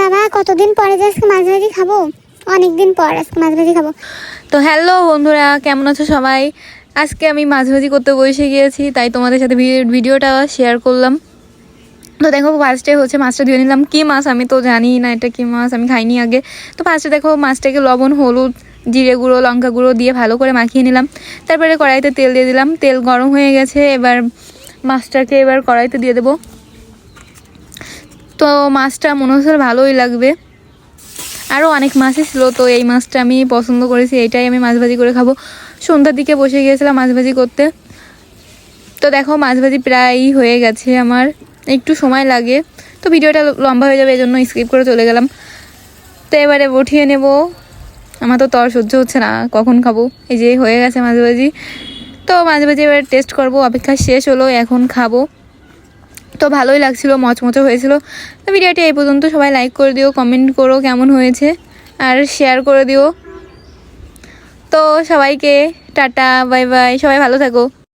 বাবা, কতদিন পরে যে আজকে মাছ ভাজি খাব? অনেক দিন পর আজকে মাছ ভাজি খাব। তো হ্যালো বন্ধুরা, কেমন আছো সবাই? আজকে আমি মাছ ভাজি করতে বসে গিয়েছি, তাই তোমাদের সাথে ভিডিওটা শেয়ার করলাম। তো দেখো ফার্স্টে হচ্ছে মাছটা ধুয়ে নিলাম। কী মাছ আমি তো জানি না এটা কী মাছ, আমি খাইনি আগে। তো ফার্স্টে দেখো, মাছটাকে লবণ, হলুদ, জিরে গুঁড়ো, লঙ্কা গুঁড়ো দিয়ে ভালো করে মাখিয়ে নিলাম। তারপরে কড়াইতে তেল দিয়ে দিলাম। তেল গরম হয়ে গেছে, এবার মাছটাকে এবার কড়াইতে দিয়ে দেবো। তো মাছটা মনে হচ্ছে ভালোই লাগবে। আরও অনেক মাছই ছিল, তো এই মাছটা আমি পছন্দ করেছি এটাই আমি মাছ ভাজি করে খাব। সন্ধ্যার দিকে বসে গিয়েছিলাম মাছ ভাজি করতে। তো দেখো, মাছ ভাজি প্রায় হয়ে গেছে আমার, একটু সময় লাগে। তো ভিডিওটা লম্বা হয়ে যাবে, এই জন্য স্কিপ করে চলে গেলাম। তো এবারে উঠিয়ে নেব। আমার তো তর সহ্য হচ্ছে না, কখন খাব? এই যে হয়ে গেছে মাছ ভাজি। তো মাছ ভাজি এবার টেস্ট করব, অপেক্ষা শেষ হলো, এখন খাব। তো ভালোই লাগছিল, মচমচে হয়েছিল। তো ভিডিওটি এই পর্যন্ত, সবাই লাইক করে দিও কমেন্ট করো কেমন হয়েছে, আর শেয়ার করে দিও। তো সবাইকে টাটা বাই বাই সবাই ভালো থাকো।